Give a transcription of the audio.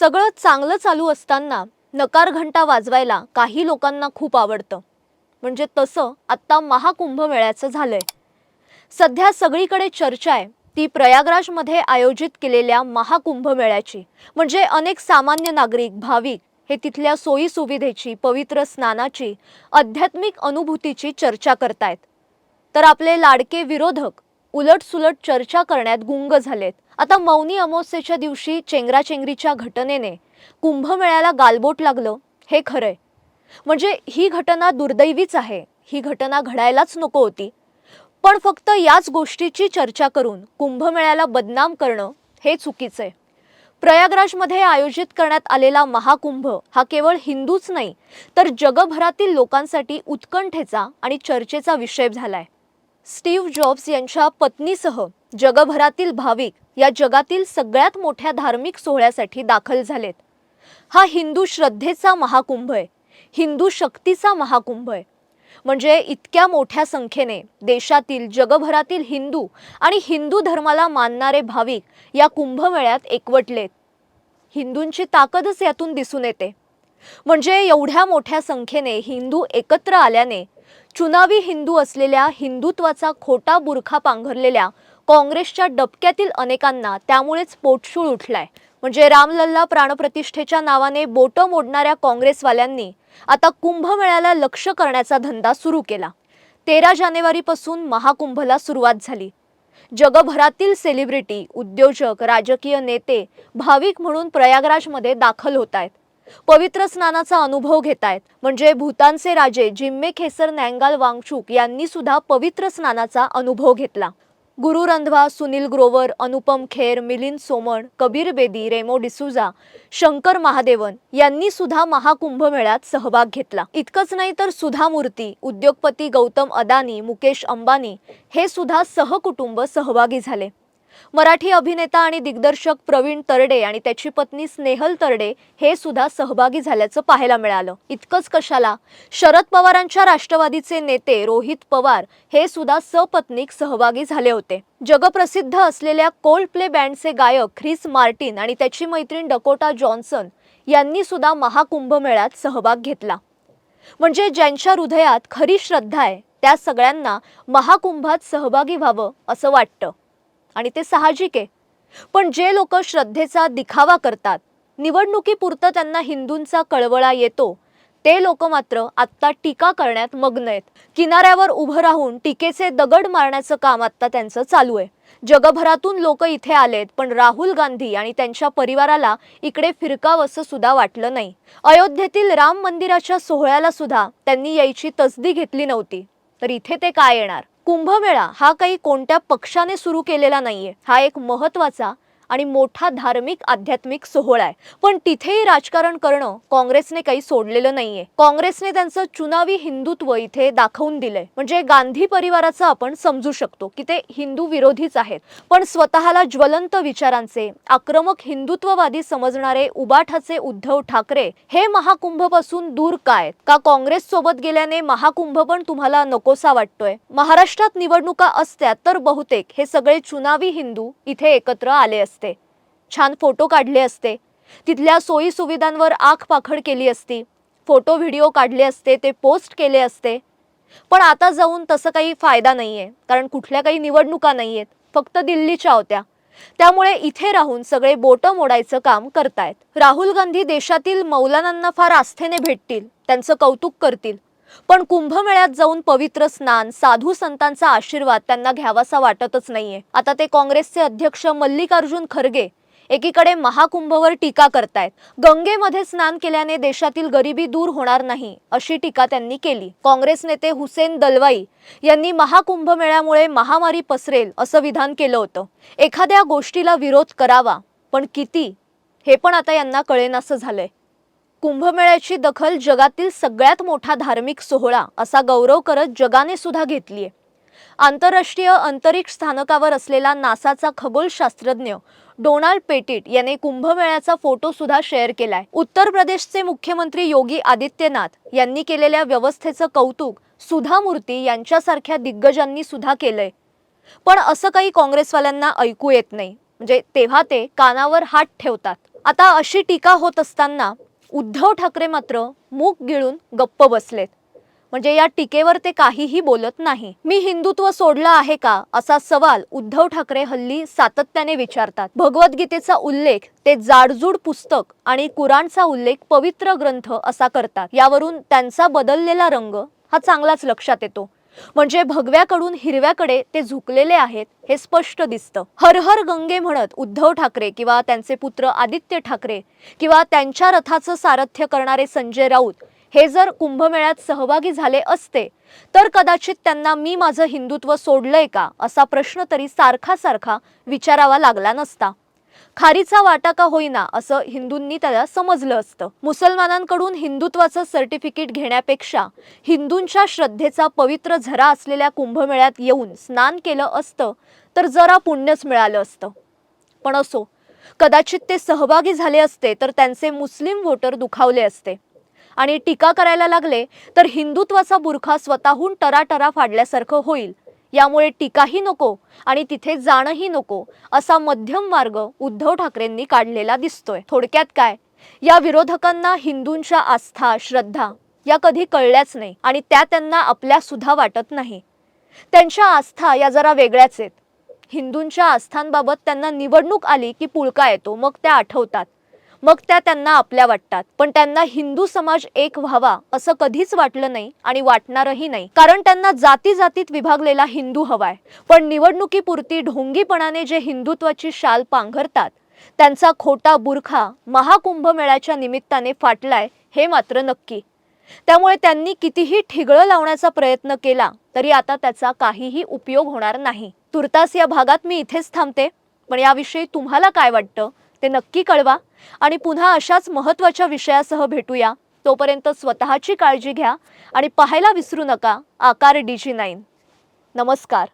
सगळं चांगलं चालू असताना नकार घंटा वाजवायला काही लोकांना खूप आवडतं. म्हणजे तसं आत्ता महाकुंभमेळ्याचं झालंय. सध्या सगळीकडे चर्चा आहे ती प्रयागराजमध्ये आयोजित केलेल्या महाकुंभमेळ्याची म्हणजे अनेक सामान्य नागरिक भाविक हे तिथल्या सोयीसुविधेची पवित्र स्नानाची आध्यात्मिक अनुभूतीची चर्चा करतायत. तर आपले लाडके विरोधक उलटसुलट चर्चा करण्यात गुंग झालेत. आता मौनी अमावस्येच्या दिवशी चेंगराचेंगरीच्या घटनेने कुंभमेळ्याला गालबोट लागलं हे खरंय. म्हणजे ही घटना दुर्दैवीच आहे. ही घटना घडायलाच नको होती. पण फक्त याच गोष्टीची चर्चा करून कुंभमेळ्याला बदनाम करणं हे चुकीचं आहे प्रयागराजमध्ये आयोजित करण्यात आलेला महाकुंभ हा केवळ हिंदूच नाही तर जगभरातील लोकांसाठी उत्कंठेचा आणि चर्चेचा विषय झालाय. स्टीव्ह जॉब्स यांच्या पत्नीसह जगभरातील भाविक या जगातील सगळ्यात मोठ्या धार्मिक सोहळ्यासाठी दाखल झालेत. हा हिंदू श्रद्धेचा महाकुंभ आहे. हिंदू शक्तीचा महाकुंभ आहे. म्हणजे इतक्या मोठ्या संख्येने देशातील जगभरातील हिंदू आणि हिंदू धर्माला मानणारे भाविक या कुंभमेळ्यात एकवटलेत. हिंदूंची ताकदच यातून दिसून येते. म्हणजे एवढ्या मोठ्या संख्येने हिंदू एकत्र आल्याने चुनावी हिंदू असलेल्या हिंदुत्वाचा खोटा बुरखा पांघरलेल्या काँग्रेसच्या डबक्यातील अनेकांना त्यामुळेच पोटशूळ उठलाय. म्हणजे रामलल्ला प्राणप्रतिष्ठेच्या नावाने बोटं मोडणाऱ्या काँग्रेसवाल्यांनी आता कुंभमेळ्याला लक्ष करण्याचा धंदा सुरू केला. तेरा जानेवारीपासून महाकुंभला सुरुवात झाली. जगभरातील सेलिब्रिटी उद्योजक राजकीय नेते भाविक म्हणून प्रयागराजमध्ये दाखल होत आहेत पवित्र स्नानाचा अनुभव घेत आहेत म्हणजे भूतानचे राजे जिम्मे खेसर नँगाल वांगचूक यांनी सुद्धा पवित्र स्नानाचा अनुभव घेतला. गुरु रंधवा सुनील ग्रोवर अनुपम खेर मिलिंद सोमण कबीर बेदी रेमो डिसुजा शंकर महादेवन यांनी सुद्धा महाकुंभमेळ्यात सहभाग घेतला. इतकंच नाही तर सुधा मूर्ती उद्योगपती गौतम अदानी मुकेश अंबानी हे सुद्धा सहकुटुंब सहभागी झाले. मराठी अभिनेता आणि दिग्दर्शक प्रवीण तरडे आणि त्याची पत्नी स्नेहल तरडे हे सुद्धा सहभागी झाल्याचं पाहायला मिळालं. इतकंच कशाला? शरद पवारांच्या राष्ट्रवादीचे नेते रोहित पवार हे सुद्धा सपत्नीक सहभागी झाले होते. जगप्रसिद्ध असलेल्या कोल्ड प्ले बँडचे गायक ख्रिस मार्टिन आणि त्याची मैत्रीण डकोटा जॉन्सन यांनी सुद्धा महाकुंभमेळ्यात सहभाग घेतला. म्हणजे ज्यांच्या हृदयात खरी श्रद्धा आहे त्या सगळ्यांना महाकुंभात सहभागी व्हावं असं वाटतं. आणि ते साहजिक आहे. पण जे लोक श्रद्धेचा दिखावा करतात निवडणुकीपुरतं त्यांना हिंदूंचा कळवळा येतो ते लोक मात्र आत्ता टीका करण्यात मग्न आहेत. किनाऱ्यावर उभं राहून टीकेचे दगड मारण्याचं काम आत्ता त्यांचं चालू आहे. जगभरातून लोक इथे आलेत पण राहुल गांधी आणि त्यांच्या परिवाराला इकडे फिरकावंसं सुद्धा वाटलं नाही. अयोध्येतील राम मंदिराच्या सोहळ्याला सुद्धा त्यांनी यायची तसदी घेतली नव्हती. तर इथे ते काय येणार? कुंभमेळा हा काही कोणत्या पक्षाने सुरू केलेला नाहीये. हा एक महत्त्वाचा आणि मोठा धार्मिक आध्यात्मिक सोहळा आहे. पण तिथेही राजकारण करणं काँग्रेसने काही सोडलेलं नाहीये. काँग्रेसने त्यांचं चुनावी हिंदुत्व इथे दाखवून दिलंय. म्हणजे गांधी परिवाराचं आपण समजू शकतो की ते हिंदू विरोधीच आहेत. पण स्वतःला ज्वलंत विचारांचे आक्रमक हिंदुत्ववादी समजणारे उबाठाचे उद्धव ठाकरे हे महाकुंभपासून दूर काय का काँग्रेस सोबत गेल्याने महाकुंभ पण तुम्हाला नकोसा वाटतोय? महाराष्ट्रात निवडणुका असत्या तर बहुतेक हे सगळे चुनावी हिंदू इथे एकत्र आले असते छान फोटो काढले असते. तिथल्या सोयी सुविधांवर आखपाखड केली असती. फोटो व्हिडिओ काढले असते ते पोस्ट केले असते. पण आता जाऊन तसं काही फायदा नाही आहे कारण कुठल्या काही निवडणुका नाही आहेत फक्त दिल्लीच्या होत्या. त्यामुळे इथे राहून सगळे बोटं मोडायचं काम करतायत. राहुल गांधी देशातील मौलानांना फार आस्थेने भेटतील त्यांचं कौतुक करतील. पण कुंभमेळ्यात जाऊन पवित्र स्नान साधू संतांचा आशीर्वाद त्यांना घ्यावासा वाटतच नाहीये. आता ते काँग्रेसचे अध्यक्ष मल्लिकार्जुन खरगे एकीकडे महाकुंभवर टीका करतायत. गंगेमध्ये स्नान केल्याने देशातील गरिबी दूर होणार नाही अशी टीका त्यांनी केली. काँग्रेस नेते हुसेन दलवाई यांनी महाकुंभमेळ्यामुळे महामारी पसरेल असं विधान केलं होतं. एखाद्या गोष्टीला विरोध करावा पण किती? हे पण आता यांना कळेनासं झालंय. कुंभमेळ्याची दखल जगातील सगळ्यात मोठा धार्मिक सोहळा असा गौरव करत जगाने सुद्धा घेतलीय. आंतरराष्ट्रीय अंतरिक्ष स्थानकावर असलेला नासाचा खगोलशास्त्रज्ञ डोनाल्ड पेटिट याने कुंभमेळ्याचा फोटो सुद्धा शेअर केलाय. उत्तर प्रदेशचे मुख्यमंत्री योगी आदित्यनाथ यांनी केलेल्या व्यवस्थेचं कौतुक सुधा मूर्ती यांच्यासारख्या दिग्गजांनी सुद्धा केलंय. पण असं काही काँग्रेसवाल्यांना ऐकू येत नाही. म्हणजे तेव्हा ते कानावर हात ठेवतात. आता अशी टीका होत असताना उद्धव ठाकरे मात्र मूक गिळून गप्प बसलेत. म्हणजे या टीकेवर ते काहीही बोलत नाही. मी हिंदुत्व सोडलं आहे का? असा सवाल उद्धव ठाकरे हल्ली सातत्याने विचारतात. भगवद्गीतेचा उल्लेख ते जाडजूड पुस्तक आणि कुराणचा उल्लेख पवित्र ग्रंथ असा करतात. यावरून त्यांचा बदललेला रंग हा चांगलाच लक्षात येतो. म्हणजे भगव्याकडून हिरव्याकडे ते झुकलेले आहेत हे स्पष्ट दिसतं. हर हर गंगे म्हणत उद्धव ठाकरे किंवा त्यांचे पुत्र आदित्य ठाकरे किंवा त्यांच्या रथाचं सारथ्य करणारे संजय राऊत हे जर कुंभमेळ्यात सहभागी झाले असते तर कदाचित त्यांना मी माझं हिंदुत्व सोडलंय का असा प्रश्न तरी सारखा सारखा विचारावा लागला नसता. खारीचा वाटा का होईना असं हिंदूंनी त्याला समजलं असतं. मुसलमानांकडून हिंदुत्वाचं सर्टिफिकेट घेण्यापेक्षा हिंदूंच्या श्रद्धेचा पवित्र झरा असलेल्या कुंभमेळ्यात येऊन स्नान केलं असतं तर जरा पुण्यच मिळालं असतं. पण असो कदाचित ते सहभागी झाले असते तर त्यांचे मुस्लिम वोटर दुखावले असते. आणि टीका करायला लागले तर हिंदुत्वाचा बुरखा स्वतःहून टराटरा फाडल्यासारखं होईल यामुळे टीकाही नको आणि तिथे जाणंही नको असा मध्यम मार्ग उद्धव ठाकरेंनी काढलेला दिसतोय. थोडक्यात काय? या विरोधकांना हिंदूंच्या आस्था श्रद्धा या कधी कळल्याच नाही आणि त्या त्यांना आपल्या सुद्धा वाटत नाही. त्यांच्या आस्था या जरा वेगळ्याच आहेत. हिंदूंच्या आस्थांबाबत त्यांना निवडणूक आली की पुळका येतो मग त्या आठवतात. मग त्या त्यांना आपल्या वाटतात. पण त्यांना हिंदू समाज एक व्हावा असं कधीच वाटलं नाही आणि वाटणारही नाही. कारण त्यांना जाती जातीत विभागलेला हिंदू हवाय. पण निवडणुकीपुरती ढोंगीपणाने जे हिंदुत्वाची शाल पांघरतात त्यांचा खोटा बुरखा महाकुंभमेळ्याच्या निमित्ताने फाटलाय हे मात्र नक्की. त्यामुळे त्यांनी कितीही ठिगळं लावण्याचा प्रयत्न केला तरी आता त्याचा काहीही उपयोग होणार नाही. तुर्तास या भागात मी इथेच थांबते. पण याविषयी तुम्हाला काय वाटतं? ते नक्की कळवा आणि पुन्हा अशाच महत्त्वाच्या विषयासह भेटूया. तोपर्यंत स्वतःची काळजी घ्या आणि पाहायला विसरू नका. आकार डी जी नाईन. नमस्कार.